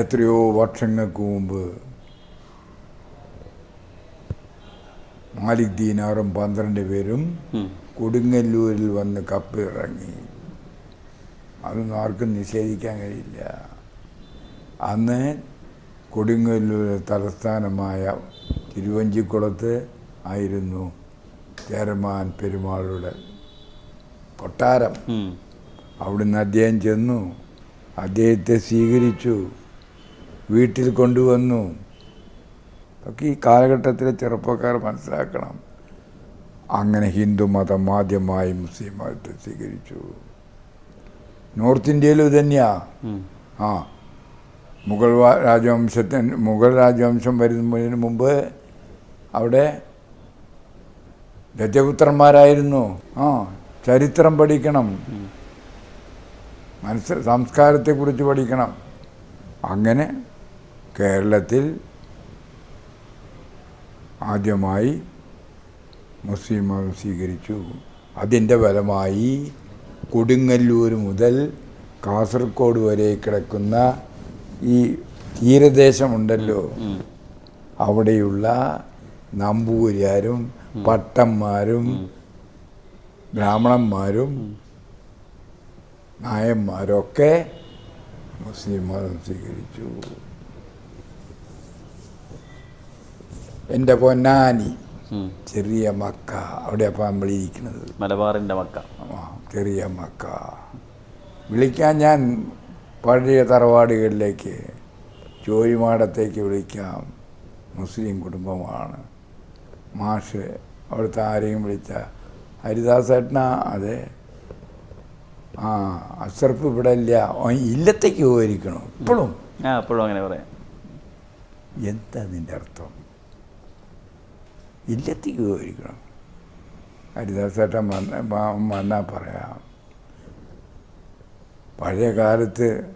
എത്രയോ വർഷങ്ങൾക്ക് മുമ്പ് മാലിക് ദീനാറും പന്ത്രണ്ട് പേരും കൊടുങ്ങല്ലൂരിൽ വന്ന് കപ്പ് ഇറങ്ങി. അതൊന്നും ആർക്കും നിഷേധിക്കാൻ കഴിയില്ല. അന്ന് കൊടുങ്ങല്ലൂർ തലസ്ഥാനമായ തിരുവഞ്ചിക്കുളത്ത് ആയിരുന്നു ചേരമാൻ പെരുമാളുടെ കൊട്ടാരം. അവിടുന്ന് അദ്ദേഹം ചെന്നു. അദ്ദേഹത്തെ സ്വീകരിച്ചു. വീട്ടിൽ കൊണ്ടുവന്നു. ഒക്കെ ഈ കാലഘട്ടത്തിലെ ചെറുപ്പക്കാർ മനസ്സിലാക്കണം. അങ്ങനെ ഹിന്ദു മതം ആദ്യമായി മുസ്ലിം മതത്തെ സ്വീകരിച്ചു. നോർത്ത് ഇന്ത്യയിലും ഇതന്നെയാ. ആ മുഗൾ രാജവംശത്തിന് മുഗൾ രാജവംശം വരുന്നതിന് മുമ്പ് അവിടെ രജപുത്രന്മാരായിരുന്നു ആ ചരിത്രം പഠിക്കണം. മനസ്സ് സംസ്കാരത്തെക്കുറിച്ച് പഠിക്കണം. അങ്ങനെ കേരളത്തിൽ ആദ്യമായി മുസ്ലിം മതം സ്വീകരിച്ചു. അതിന്റെ ഫലമായി കൊടുങ്ങല്ലൂർ മുതൽ കാസർഗോഡ് വരെ കിടക്കുന്ന ഈ തീരദേശമുണ്ടല്ലോ. അവിടെയുള്ള നമ്പൂരിയാരും പട്ടന്മാരും ബ്രാഹ്മണന്മാരും നായന്മാരൊക്കെ മുസ്ലിം മതം സ്വീകരിച്ചു. എന്റെ പൊന്നാനി ചെറിയ മക്ക. അവിടെ അപ്പം നമ്മളിരിക്കുന്നത് മലബാറിന്റെ മക്ക. ചെറിയ മക്ക. വിളിക്കാൻ ഞാൻ പഴയ തറവാടുകളിലേക്ക് ജോയിമാടത്തേക്ക് വിളിക്കാം. മുസ്ലിം കുടുംബമാണ്. മാഷ് അവിടുത്തെ ആരെയും വിളിച്ച ഹരിദാസേട്ടനാ അതെ. ആ അഷറഫ് ഇവിടെ ഇല്ല. ഇല്ലത്തേക്ക് പോയിരിക്കണം ഇപ്പോഴും ആ അങ്ങനെ പറയാം. എന്താ നിന്റെ അർത്ഥം? ഇല്ലത്തേക്ക് പോയിരിക്കണം ഹരിദാസേട്ടൻ വന്ന വന്നാൽ പറയാം. പഴയ കാലത്ത്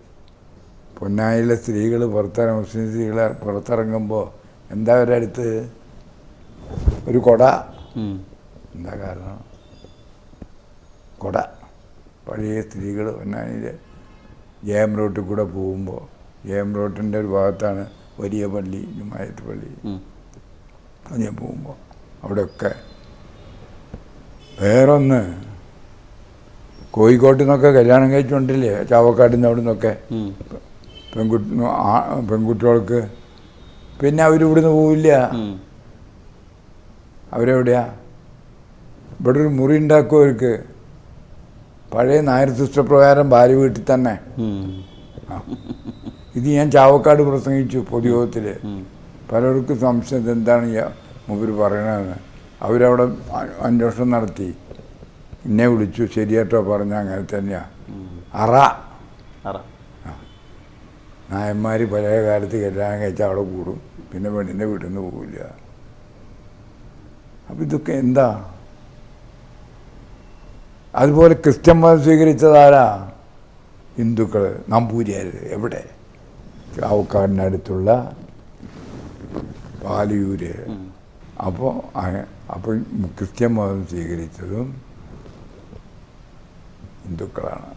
പൊന്നായിലെ സ്ത്രീകൾ പുറത്തിറങ്ങും മുസ്ലിം സ്ത്രീകൾ പുറത്തിറങ്ങുമ്പോൾ എന്താ അവരടുത്ത് അടുത്ത്? ഒരു കൊട. എന്താ കാരണം? കൊട. പഴയ സ്ത്രീകൾ പൊന്നാനിയിൽ ജയം റോട്ടിൽ കൂടെ പോകുമ്പോൾ ജയം റോട്ടിന്റെ ഒരു ഭാഗത്താണ് വലിയ പള്ളി ജുമായത്ത് പള്ളി. ഞാൻ പോകുമ്പോൾ അവിടെയൊക്കെ വേറൊന്ന് കോഴിക്കോട്ടിൽ നിന്നൊക്കെ കല്യാണം കഴിച്ചുകൊണ്ടില്ലേ ചാവക്കാട്ടിൽ നിന്ന് അവിടെ നിന്നൊക്കെ. പെൺകുട്ടി പെൺകുട്ടികൾക്ക്. പിന്നെ അവരിവിടുന്ന് പോവില്ല. അവരെവിടെയാ? ഇവിടെ ഒരു മുറി ഉണ്ടാക്കും അവർക്ക് പഴയ നായർ സിസ്റ്റപ്രകാരം ഭാര്യ വീട്ടിൽ തന്നെ. ഇത് ഞാൻ ചാവക്കാട് പ്രസംഗിച്ചു പൊതുയോഗത്തിൽ ഉം. പലർക്കും സംശയം ഇതെന്താണ് മുമ്പിൽ പറയണതെന്ന്. അവരവിടെ അന്വേഷണം നടത്തി. എന്നെ വിളിച്ചു ശരിയായിട്ടോ പറഞ്ഞ അങ്ങനെ തന്നെയാ. അറ. അറ. നായന്മാർ പഴയ കാലത്ത് കല്യാണം കഴിച്ചാൽ അവിടെ കൂടും. പിന്നെ പെണ്ണിന്റെ വീട്ടിൽ നിന്ന് പോവില്ല. അപ്പം ഇതൊക്കെ എന്താ? അതുപോലെ ക്രിസ്ത്യൻ മതം സ്വീകരിച്ചതാരാ ഹിന്ദുക്കൾ നമ്പൂരിയാർ എവിടെ? ചാവക്കാടിനടുത്തുള്ള പാലിയൂര്. അപ്പോൾ അപ്പോൾ ക്രിസ്ത്യൻ മതം സ്വീകരിച്ചതും ഹിന്ദുക്കളാണ്.